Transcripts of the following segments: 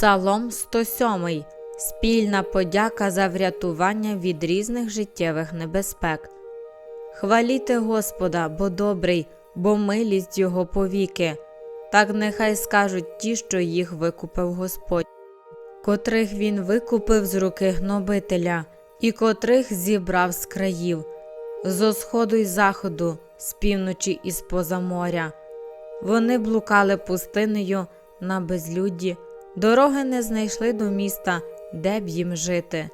Псалом 107. Спільна подяка за врятування від різних життєвих небезпек. Хваліте Господа, бо добрий, бо милість Його повіки. Так нехай скажуть ті, що їх викупив Господь, котрих він викупив з руки гнобителя, і котрих зібрав з країв, зо сходу й заходу, з півночі і з поза моря. Вони блукали пустинею на безлюдді, дороги не знайшли до міста, де б їм жити.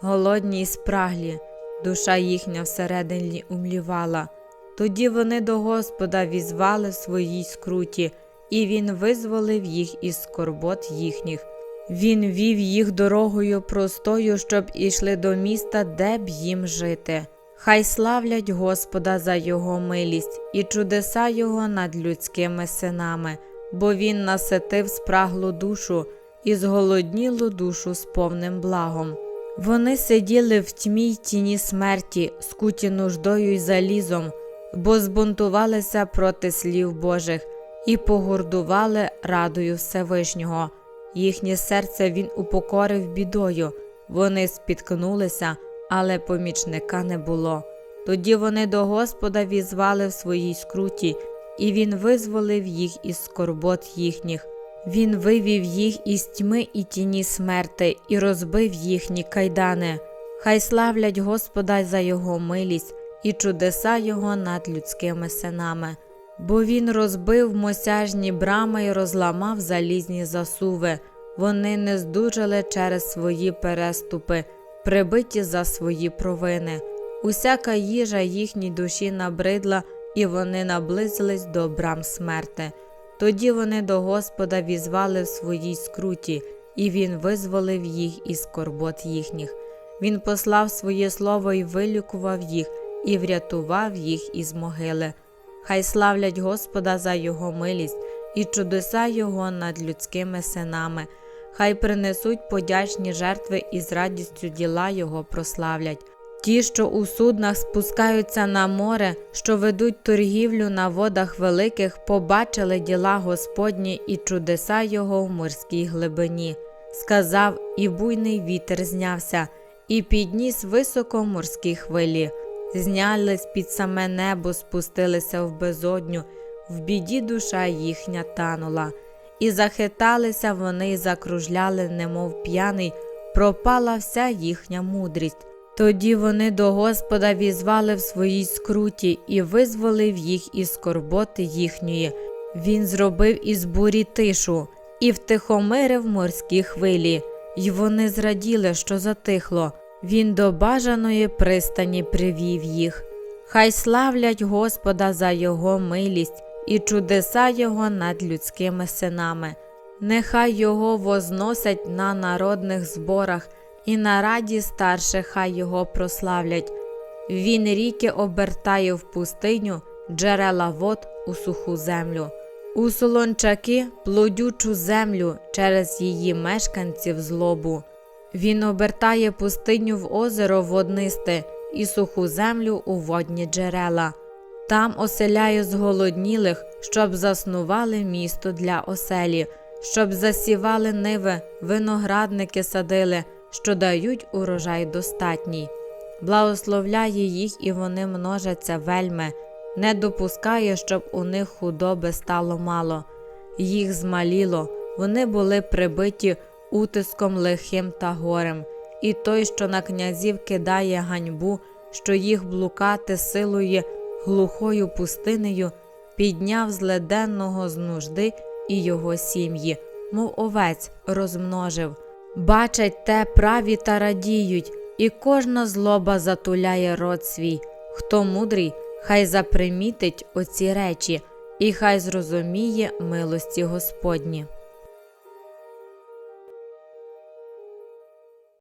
Голодні й спраглі, душа їхня всередині умлівала. Тоді вони до Господа візвали в своїй скруті, і Він визволив їх із скорбот їхніх. Він вів їх дорогою простою, щоб ішли до міста, де б їм жити. Хай славлять Господа за Його милість і чудеса Його над людськими синами, бо Він наситив спраглу душу і зголоднілу душу з повним благом. Вони сиділи в тьмі й тіні смерті, скуті нуждою й залізом, бо збунтувалися проти слів Божих і погордували радою Всевишнього. Їхнє серце він упокорив бідою, вони спіткнулися, але помічника не було. Тоді вони до Господа візвали в своїй скруті, і він визволив їх із скорбот їхніх. Він вивів їх із тьми і тіні смерти і розбив їхні кайдани. Хай славлять Господа за його милість і чудеса Його над людськими синами. Бо він розбив мосяжні брами і розламав залізні засуви. Вони не здужали через свої переступи, прибиті за свої провини. Усяка їжа їхній душі набридла, і вони наблизились до брам смерти. Тоді вони до Господа візвали в своїй скруті, і Він визволив їх із скорбот їхніх. Він послав своє слово і вилікував їх, і врятував їх із могили. Хай славлять Господа за Його милість і чудеса Його над людськими синами. Хай принесуть подячні жертви і з радістю діла Його прославлять. Ті, що у суднах спускаються на море, що ведуть торгівлю на водах великих, побачили діла Господні і чудеса Його в морській глибині. Сказав, і буйний вітер знявся, і підніс високо морські хвилі. Знялись під саме небо, спустилися в безодню, в біді душа їхня танула, і захиталися вони, закружляли, немов п'яний, пропала вся їхня мудрість. Тоді вони до Господа візвали в своїй скруті і визволив їх із скорботи їхньої. Він зробив із бурі тишу і втихомирив морські хвилі, й вони зраділи, що затихло. Він до бажаної пристані привів їх. Хай славлять Господа за Його милість і чудеса Його над людськими синами. Нехай Його возносять на народних зборах і на раді старших хай його прославлять. Він ріки обертає в пустиню, джерела вод у суху землю, у солончаки плодючу землю через її мешканців злобу. Він обертає пустиню в озеро воднисте і суху землю у водні джерела. Там оселяє зголоднілих, щоб заснували місто для оселі, щоб засівали ниви, виноградники садили що дають урожай достатній, благословляє їх, і вони множаться вельми, не допускає, щоб у них худоби стало мало, їх змаліло, вони були прибиті утиском лихим та горем, і той, що на князів кидає ганьбу, що їх блукати силує глухою пустинею, підняв з з нужди і його сім'ї, мов овець розмножив. Бачать те праві та радіють, і кожна злоба затуляє рот свій. Хто мудрий, хай запримітить оці речі, і хай зрозуміє милості Господні.